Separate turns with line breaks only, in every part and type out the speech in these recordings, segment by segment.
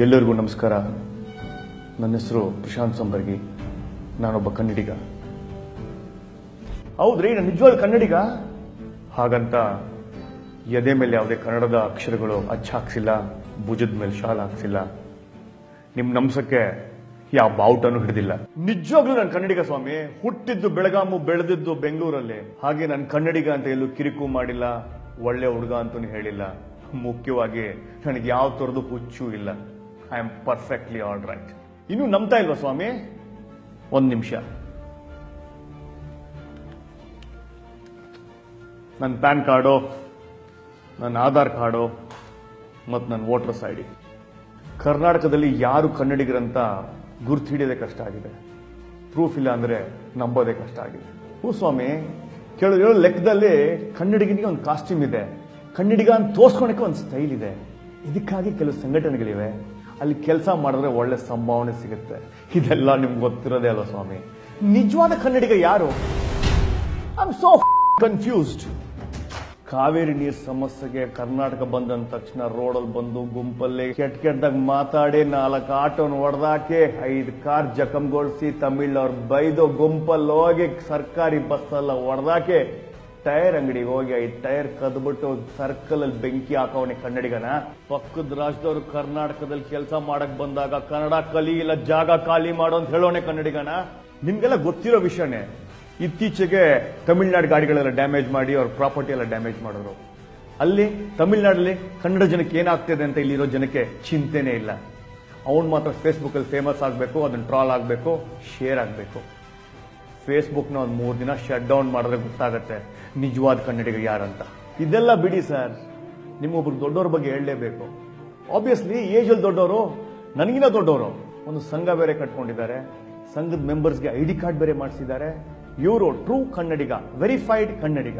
ಎಲ್ಲರಿಗೂ ನಮಸ್ಕಾರ. ನನ್ನ ಹೆಸರು ಪ್ರಶಾಂತ್ ಸಂಬರ್ಗಿ. ನಾನೊಬ್ಬ ಕನ್ನಡಿಗ. ಹೌದ್ರಿ, ನಾನು ನಿಜವಾದ ಕನ್ನಡಿಗ? ಹಾಗಂತ ಎದೆ ಮೇಲೆ ಯಾವುದೇ ಕನ್ನಡದ ಅಕ್ಷರಗಳು ಅಚ್ಚಾಕ್ಸಿಲ್ಲ ಭುಜದ ಮೇಲೆ ಶಾಲ್ ಹಾಕ್ಸಿಲ್ಲ. ನಿಮ್ ನಮ್ಸಕ್ಕೆ ಯಾವ ಬಾವುಟನು ಹಿಡಿದಿಲ್ಲ. ನಿಜವಾಗ್ಲೂ ನಾನು ಕನ್ನಡಿಗ ಸ್ವಾಮಿ. ಹುಟ್ಟಿದ್ದು ಬೆಳಗಾಮು, ಬೆಳೆದಿದ್ದು ಬೆಂಗಳೂರಲ್ಲಿ. ಹಾಗೆ ನಾನು ಕನ್ನಡಿಗ ಅಂತ ಎಲ್ಲೂ ಕಿರಿಕು ಮಾಡಿಲ್ಲ, ಒಳ್ಳೆ ಹುಡುಗ ಅಂತೂ ಹೇಳಿಲ್ಲ. ಮುಖ್ಯವಾಗಿ ನನಗೆ ಯಾವ ಥರದ್ದು ಹುಚ್ಚು ಇಲ್ಲ. I am perfectly all right ಇನ್ನು ನಂಬ್ತಾ ಇಲ್ವಾ ಸ್ವಾಮಿ? ಒಂದು ನಿಮಿಷ. ನನ್ನ ಪ್ಯಾನ್ ಕಾರ್ಡು ನನ್ನ ಆಧಾರ್ ಕಾರ್ಡು ಮತ್ತು ನನ್ನ ವೋಟರ್ಸ್ ಐ ಡಿ. ಕರ್ನಾಟಕದಲ್ಲಿ ಯಾರು ಕನ್ನಡಿಗರಂತ ಗುರ್ತು ಹಿಡಿಯೋದೇ ಕಷ್ಟ ಆಗಿದೆ. ಪ್ರೂಫ್ ಇಲ್ಲ ಅಂದರೆ ನಂಬೋದೇ ಕಷ್ಟ ಆಗಿದೆ. ಹೂ ಸ್ವಾಮಿ, ಕೇಳೋ, ಹೇಳೋ, ಲೆಕ್ಕದಲ್ಲಿ ಕನ್ನಡಿಗನಿಗೆ ಒಂದು ಕಾಸ್ಟ್ಯೂಮ್ ಇದೆ. ಕನ್ನಡಿಗ ಅಂತ ತೋರ್ಸ್ಕೊಳಕ್ಕೆ ಒಂದು ಸ್ಟೈಲ್ ಇದೆ. ಇದಕ್ಕಾಗಿ ಕೆಲವು ಸಂಘಟನೆಗಳಿವೆ. ಅಲ್ಲಿ ಕೆಲಸ ಮಾಡಿದ್ರೆ ಒಳ್ಳೆ ಸಂಭಾವನೆ ಸಿಗುತ್ತೆ. ಇದೆಲ್ಲ ನಿಮ್ಗೆ ಗೊತ್ತಿರೋದೇ ಅಲ್ಲ ಸ್ವಾಮಿ? ನಿಜವಾದ ಕನ್ನಡಿಗ ಯಾರು? I am so confused Kaveri ನೀರ್ ಸಮಸ್ಯೆಗೆ ಕರ್ನಾಟಕ ಬಂದಂದ ತಕ್ಷಣ ರೋಡಲ್ಲಿ ಬಂದು ಗುಂಪಲ್ಲಿ ಕೆಟ್ಟ ಕೆಟ್ಟದಾಗ ಮಾತಾಡಿ ನಾಲ್ಕು ಆಟೋನ ಹೊಡೆದಾಕಿ ಐದು ಕಾರ್ ಜಖಂಗೊಳಿಸಿ ತಮಿಳ್ ಅವ್ರು ಬೈದು ಗುಂಪಲ್ಲಿ ಹೋಗಿ ಸರ್ಕಾರಿ ಬಸ್ ಎಲ್ಲ ಹೊಡೆದಾಕಿ ಟೈರ್ ಅಂಗಡಿಗೆ ಹೋಗಿ, ಐದು ಟೈರ್ ಕದ್ಬಿಟ್ಟು ಸರ್ಕಲ್ ಅಲ್ಲಿ ಬೆಂಕಿ ಹಾಕವನೆ ಕನ್ನಡಿಗನ. ಪಕ್ಕದ ರಾಜ್ಯದವರು ಕರ್ನಾಟಕದಲ್ಲಿ ಕೆಲಸ ಮಾಡಕ್ ಬಂದಾಗ ಕನ್ನಡ ಕಲಿ ಇಲ್ಲ, ಜಾಗ ಖಾಲಿ ಮಾಡೋ ಅಂತ ಹೇಳೋಣೆ ಕನ್ನಡಿಗನ. ನಿಮ್ಗೆಲ್ಲ ಗೊತ್ತಿರೋ ವಿಷಯನೇ, ಇತ್ತೀಚೆಗೆ ತಮಿಳ್ನಾಡು ಗಾಡಿಗಳೆಲ್ಲ ಡ್ಯಾಮೇಜ್ ಮಾಡಿ ಅವ್ರ ಪ್ರಾಪರ್ಟಿ ಎಲ್ಲ ಡ್ಯಾಮೇಜ್ ಮಾಡಿದ್ರು. ಅಲ್ಲಿ ತಮಿಳ್ನಾಡಲ್ಲಿ ಕನ್ನಡ ಜನಕ್ಕೆ ಏನಾಗ್ತಿದೆ ಅಂತ ಇಲ್ಲಿರೋ ಜನಕ್ಕೆ ಚಿಂತೆನೇ ಇಲ್ಲ. ಅವನು ಮಾತ್ರ ಫೇಸ್ಬುಕ್ ಅಲ್ಲಿ ಫೇಮಸ್ ಆಗಬೇಕು ಅದನ್ನ ಟ್ರಾಲ್ ಆಗಬೇಕು ಶೇರ್ ಆಗಬೇಕು. ಫೇಸ್ಬುಕ್ನ ಒಂದು ಮೂರು ದಿನ ಶಟ್ ಡೌನ್ ಮಾಡಿದ್ರೆ ಗೊತ್ತಾಗತ್ತೆ. ನಿಜವಾದ ಕನ್ನಡಿಗ ಯಾರಂತ? ಇದೆಲ್ಲ ಬಿಡಿ ಸರ್. ನಿಮ್ಮೊಬ್ರು ದೊಡ್ಡವ್ರ ಬಗ್ಗೆ ಹೇಳಲೇಬೇಕು. ಆಬ್ವಿಯಸ್ಲಿ ಏಜ್ ಅಲ್ಲಿ ದೊಡ್ಡವರು ನನಗಿನ ದೊಡ್ಡವರು. ಒಂದು ಸಂಘ ಬೇರೆ ಕಟ್ಕೊಂಡಿದ್ದಾರೆ. ಸಂಘದ ಮೆಂಬರ್ಸ್ಗೆ ಐ ಡಿ ಕಾರ್ಡ್ ಬೇರೆ ಮಾಡಿಸಿದ್ದಾರೆ. ಇವರು ಟ್ರೂ ಕನ್ನಡಿಗ ವೆರಿಫೈಡ್ ಕನ್ನಡಿಗ.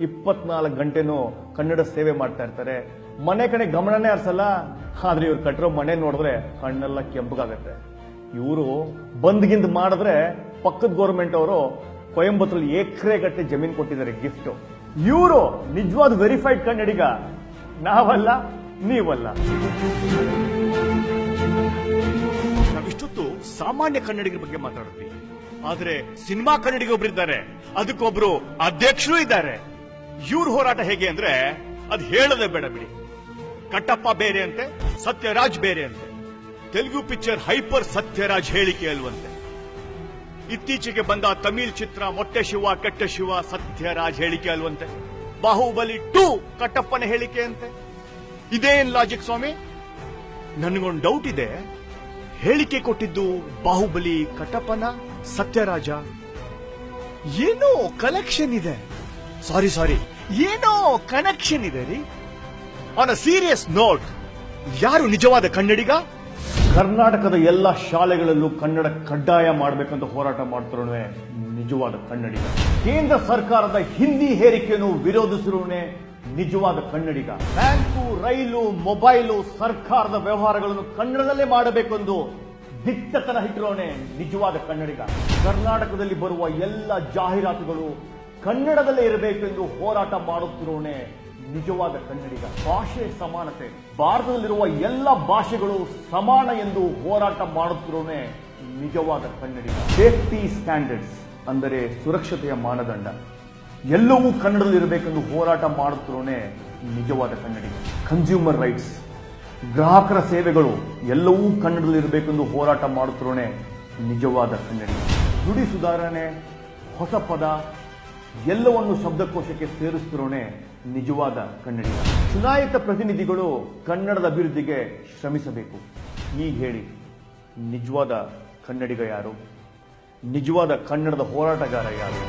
ಇಪ್ಪತ್ನಾಲ್ಕು ಗಂಟೆನೂ ಕನ್ನಡ ಸೇವೆ ಮಾಡ್ತಾ ಇರ್ತಾರೆ. ಮನೆ ಕಡೆ ಗಮನನೇ ಹರಿಸಲ್ಲ. ಆದ್ರೆ ಇವ್ರು ಕಟ್ಟಿರೋ ಮನೆ ನೋಡಿದ್ರೆ ಕಣ್ಣೆಲ್ಲ ಕೆಂಪಗಾಗತ್ತೆ. ಇವರು ಬಂದ್ಗಿಂದ ಮಾಡಿದ್ರೆ ಪಕ್ಕದ ಗೌರ್ಮೆಂಟ್ ಅವರು ಕೊಯಂಬತ್ತೂರಲ್ಲಿ ಎಕರೆ ಗಟ್ಟಲೆ ಜಮೀನು ಕೊಟ್ಟಿದ್ದಾರೆ ಗಿಫ್ಟ್ ಇವರು ನಿಜವಾದ ವೆರಿಫೈಡ್ ಕನ್ನಡಿಗ. ನಾವಲ್ಲ, ನೀವಲ್ಲ. ನಾವಿಷ್ಟೊತ್ತು ಸಾಮಾನ್ಯ ಕನ್ನಡಿಗರ ಬಗ್ಗೆ ಮಾತಾಡ್ತೀವಿ ಆದ್ರೆ ಸಿನಿಮಾ ಕನ್ನಡಿಗ ಒಬ್ರಿದ್ದಾರೆ. ಅದಕ್ಕೊಬ್ರು ಅಧ್ಯಕ್ಷರು ಇದ್ದಾರೆ. ಇವ್ರ ಹೋರಾಟ ಹೇಗೆ ಅಂದ್ರೆ, ಅದು ಹೇಳದೆ ಬೇಡ ಬಿಡಿ. ಕಟ್ಟಪ್ಪ ಬೇರೆ ಅಂತೆ, ಸತ್ಯರಾಜ್ ಬೇರೆ ಅಂತೆ. ತೆಲುಗು ಪಿಕ್ಚರ್ ಹೈಪರ್ ಸತ್ಯರಾಜ್ ಹೇಳಿಕೆ ಅಲ್ವಂತೆ. ಇತ್ತೀಚೆಗೆ ಬಂದ ತಮಿಳ್ ಚಿತ್ರ ಮೊಟ್ಟೆ ಶಿವ, ಕೆಟ್ಟ ಶಿವ ಸತ್ಯರಾಜ್ ಹೇಳಿಕೆ ಅಲ್ವಂತೆ. ಬಾಹುಬಲಿ ಟು ಕಟ್ಟಪ್ಪನ ಹೇಳಿಕೆ ಅಂತೆ. ಇದೇನ್ ಲಾಜಿಕ್ ಸ್ವಾಮಿ? ನನಗೊಂದು ಡೌಟ್ ಇದೆ. ಹೇಳಿಕೆ ಕೊಟ್ಟಿದ್ದು ಬಾಹುಬಲಿ ಕಟ್ಟಪ್ಪನ, ಸತ್ಯರಾಜ. ಏನೋ ಕಲೆಕ್ಷನ್ ಇದೆ. ಸಾರಿ ಸಾರಿ ಏನೋ ಕನೆಕ್ಷನ್ ಇದೆ ರೀ. ಆನ್ ಅ ಸೀರಿಯಸ್ ನೋಟ್ ಯಾರು ನಿಜವಾದ ಕನ್ನಡಿಗ? ಕರ್ನಾಟಕದ ಎಲ್ಲ ಶಾಲೆಗಳಲ್ಲೂ ಕನ್ನಡ ಕಡ್ಡಾಯ ಮಾಡಬೇಕಂತ ಹೋರಾಟ ಮಾಡ್ತಿರೋನೇ ನಿಜವಾದ ಕನ್ನಡಿಗ. ಕೇಂದ್ರ ಸರ್ಕಾರದ ಹಿಂದಿ ಹೇರಿಕೆಯನ್ನು ವಿರೋಧಿಸಿರೋನೇ ನಿಜವಾದ ಕನ್ನಡಿಗ. ಬ್ಯಾಂಕು, ರೈಲು, ಮೊಬೈಲು ಸರ್ಕಾರದ ವ್ಯವಹಾರಗಳನ್ನು ಕನ್ನಡದಲ್ಲೇ ಮಾಡಬೇಕೆಂದು ದಿಟ್ಟತನ ಇಟ್ಟಿರೋನೆ ನಿಜವಾದ ಕನ್ನಡಿಗ. ಕರ್ನಾಟಕದಲ್ಲಿ ಬರುವ ಎಲ್ಲ ಜಾಹೀರಾತುಗಳು ಕನ್ನಡದಲ್ಲೇ ಇರಬೇಕೆಂದು ಹೋರಾಟ ಮಾಡುತ್ತಿರೋನೆ ನಿಜವಾದ ಕನ್ನಡಿಗ. ಭಾಷೆ ಸಮಾನತೆ. ಭಾರತದಲ್ಲಿರುವ ಎಲ್ಲ ಭಾಷೆಗಳು ಸಮಾನ ಎಂದು ಹೋರಾಟ ಮಾಡುತ್ತಿರೋನೆ ನಿಜವಾದ ಕನ್ನಡಿಗ. ಸೇಫ್ಟಿ ಸ್ಟ್ಯಾಂಡರ್ಡ್ಸ್ ಅಂದರೆ ಸುರಕ್ಷತೆಯ ಮಾನದಂಡ. ಎಲ್ಲವೂ ಕನ್ನಡದಲ್ಲಿ ಇರಬೇಕೆಂದು ಹೋರಾಟ ಮಾಡುತ್ತಿರೋನೆ ನಿಜವಾದ ಕನ್ನಡಿಗ. ಕನ್ಸ್ಯೂಮರ್ ರೈಟ್ಸ್ ಗ್ರಾಹಕರ ಸೇವೆಗಳು ಎಲ್ಲವೂ ಕನ್ನಡದಲ್ಲಿ ಇರಬೇಕೆಂದು ಹೋರಾಟ ಮಾಡುತ್ತಿರೋನೆ ನಿಜವಾದ ಕನ್ನಡಿಗ. ನುಡಿ ಸುಧಾರಣೆ, ಹೊಸ ಪದ ಎಲ್ಲವನ್ನು ಶಬ್ದಕೋಶಕ್ಕೆ ಸೇರಿಸ್ತಿರೋನೆ ನಿಜವಾದ ಕನ್ನಡಿಗ. ಚುನಾಯಿತ ಪ್ರತಿನಿಧಿಗಳು ಕನ್ನಡದ ಅಭಿವೃದ್ಧಿಗೆ ಶ್ರಮಿಸಬೇಕು. ಈಗ ಹೇಳಿ, ನಿಜವಾದ ಕನ್ನಡಿಗ ಯಾರು? ನಿಜವಾದ ಕನ್ನಡದ ಹೋರಾಟಗಾರ ಯಾರು?